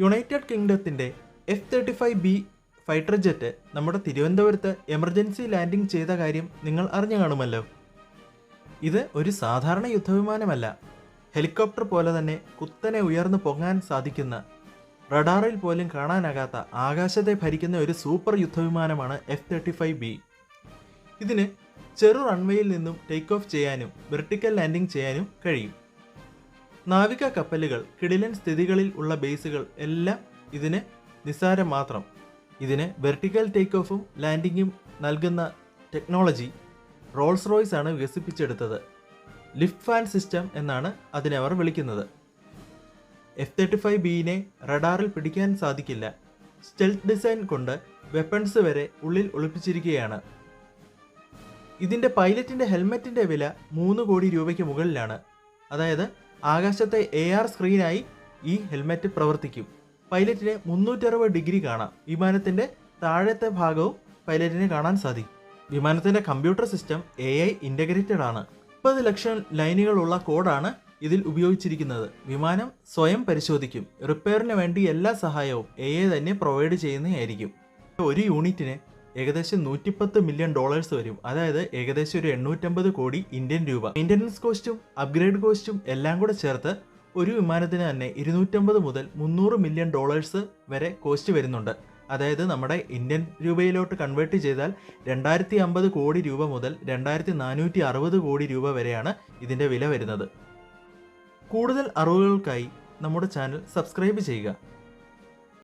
United കിങ്ഡത്തിന്റെ F thirty five B fighter jet നമ്മുടെ തിരുവനന്തപുരത്ത് emergency landing ചെയ്ത കാര്യം നിങ്ങൾ അറിഞ്ഞു കാണുമല്ലോ. ഇത് ഒരു സാധാരണ യുദ്ധവിമാനമല്ല. ഹെലികോപ്റ്റർ പോലെ തന്നെ കുത്തനെ ഉയർന്നു പൊങ്ങാൻ സാധിക്കുന്ന റഡാറിൽ പോലും കാണാനാകാത്ത ആകാശത്തെ ഭരിക്കുന്ന ഒരു സൂപ്പർ യുദ്ധവിമാനമാണ് എഫ് തേർട്ടി ഫൈവ് ബി. ഇതിന് ചെറു റൺവേയിൽ നിന്നും ടേക്ക് ഓഫ് ചെയ്യാനും വെർട്ടിക്കൽ ലാൻഡിംഗ് ചെയ്യാനും കഴിയും. നാവിക കപ്പലുകൾ കിടിലൻ സ്ഥിതികളിൽ ഉള്ള ബേസുകൾ എല്ലാം ഇതിന് നിസ്സാരം മാത്രം. ഇതിന് വെർട്ടിക്കൽ ടേക്ക് ഓഫും ലാൻഡിങ്ങും നൽകുന്ന ടെക്നോളജി റോൾസ് റോയ്സ് ആണ് വികസിപ്പിച്ചെടുത്തത്. ലിഫ്റ്റ് ഫാൻ സിസ്റ്റം എന്നാണ് അതിനെ അവർ വിളിക്കുന്നത്. എഫ് തേർട്ടി ഫൈവ് ബിയിനെ റഡാറിൽ പിടിക്കാൻ സാധിക്കില്ല. സ്റ്റെൽത്ത് ഡിസൈൻ കൊണ്ട് വെപ്പൺസ് വരെ ഉള്ളിൽ ഒളിപ്പിച്ചിരിക്കുകയാണ്. ഇതിന്റെ പൈലറ്റിന്റെ ഹെൽമെറ്റിന്റെ വില മൂന്ന് കോടി രൂപയ്ക്ക് മുകളിലാണ്. അതായത് ആകാശത്തെ എ ആർ സ്ക്രീനായി ഈ ഹെൽമെറ്റ് പ്രവർത്തിക്കും. പൈലറ്റിന് മുന്നൂറ്ററുപത് ഡിഗ്രി കാണാം. വിമാനത്തിന്റെ താഴത്തെ ഭാഗവും പൈലറ്റിന് കാണാൻ സാധിക്കും. വിമാനത്തിന്റെ computer system A I integrated ആണ്. മുപ്പത് ലക്ഷം ലൈനുകളുള്ള കോഡാണ് ഇതിൽ ഉപയോഗിച്ചിരിക്കുന്നത്. വിമാനം സ്വയം പരിശോധിക്കും. റിപ്പയറിന് വേണ്ടി എല്ലാ സഹായവും എ ഐ തന്നെ പ്രൊവൈഡ് ചെയ്യുന്നതായിരിക്കും. ഒരു യൂണിറ്റിന് ഏകദേശം നൂറ്റിപ്പത്ത് മില്യൺ ഡോളേഴ്സ് വരും. അതായത് ഏകദേശം ഒരു എണ്ണൂറ്റമ്പത് കോടി ഇന്ത്യൻ രൂപ. മെയിന്റനൻസ് കോസ്റ്റും അപ്ഗ്രേഡ് കോസ്റ്റും എല്ലാം കൂടെ ചേർത്ത് ഒരു വിമാനത്തിന് തന്നെ ഇരുന്നൂറ്റമ്പത് മുതൽ മുന്നൂറ് മില്യൺ ഡോളേഴ്സ് വരെ കോസ്റ്റ് വരുന്നുണ്ട്. അതായത് നമ്മുടെ ഇന്ത്യൻ രൂപയിലോട്ട് കൺവേർട്ട് ചെയ്താൽ രണ്ടായിരത്തി അമ്പത് കോടി രൂപ മുതൽ രണ്ടായിരത്തി നാനൂറ്റി അറുപത് കോടി രൂപ വരെയാണ് ഇതിന്റെ വില വരുന്നത്. കൂടുതൽ അറിവുകൾക്കായി നമ്മുടെ ചാനൽ സബ്സ്ക്രൈബ് ചെയ്യുക.